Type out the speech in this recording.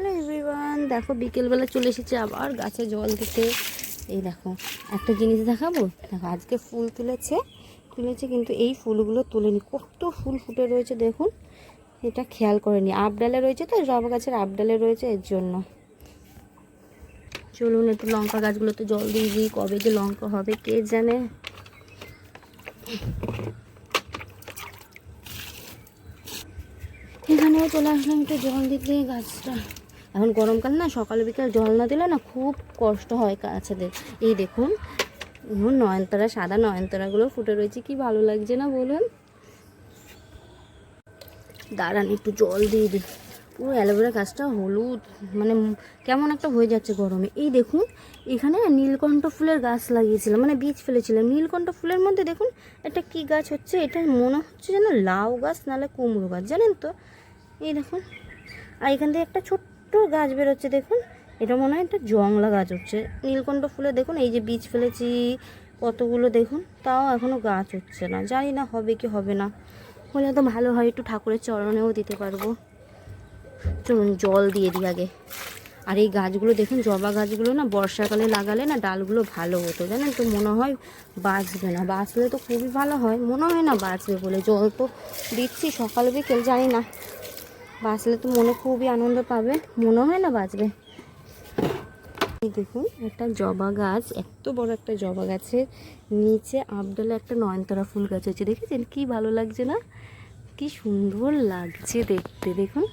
Hello everyone দেখো বিকেলবেলা চলে এসেছে আবার গাছে জল দিতে। এই দেখো, একটা জিনিস দেখাবো? দেখো, আজকে ফুল তুলেছে। তুলেছে কিন্তু এই ফুলগুলো তুলেনি। কত ফুল ফুটে রয়েছে দেখুন। এটা খেয়াল করেনি। আপডালে রয়েছে তো জবা গাছের আপডালে রয়েছে, এর জন্য। চলুন একটু লঙ্কা গাছগুলোতে জল দিয়ে দিই, কবে যে লঙ্কা হবে, কে জানে? এখানেও চলে আসলাম একটু জল দিতে, গাছটা। এখন গরমকাল না, সকাল বিকাল জল না দিলে না খুব কষ্ট হয় গাছেদের। এই দেখুন এখন নয়নতারা, সাদা নয়নতারাগুলো ফুটে রয়েছে, কি ভালো লাগছে না বলুন? দাঁড়ান, একটু জল দিয়ে দিই। পুরো অ্যালোভেরা গাছটা হলুদ মানে কেমন একটা হয়ে যাচ্ছে গরমে। এই দেখুন, এখানে নীলকণ্ঠ ফুলের গাছ লাগিয়েছিলাম মানে বীজ ফেলেছিলাম। নীলকণ্ঠ ফুলের মধ্যে দেখুন, একটা কি গাছ হচ্ছে? এটা মনে হচ্ছে যেন লাউ গাছ, নাহলে কুমড়ো গাছ, জানেন তো? এই দেখুন, আর এখান থেকে একটা ছোট্ট গাছ বেরোচ্ছে, দেখুন। এটা মনে হয় একটা জংলা গাছ হচ্ছে। নীলকণ্ঠ ফুলে, দেখুন, এই যে বীজ ফেলেছি, কতগুলো, দেখুন, তাও এখনও গাছ হচ্ছে না। জানি না হবে কি হবে না। হলে তো ভালো হয়, একটু ঠাকুরের চরণেও দিতে পারব। চলুন, জল দিয়ে দিই আগে। আর এই গাছগুলো, দেখুন, জবা গাছগুলো না, বর্ষাকালে লাগালে না, ডালগুলো ভালো হতো। জানেন তো, মনে হয় বাঁচবে না। বাঁচলে তো খুবই ভালো হয়। মনে হয় না বাঁচবে বলে। জল তো দিচ্ছি সকাল বিকেল, জানি না। বাঁচলে তো মনে খুবই আনন্দ পাবে। মনে হয় না বাঁচবে? দেখুন, একটা জবা গাছ, এত বড় একটা জবা গাছের নিচে আবডালে একটা নয়নতারা ফুল গাছ হচ্ছে দেখেছেন? কি ভালো লাগছে না? কি সুন্দর লাগছে দেখতে, দেখুন।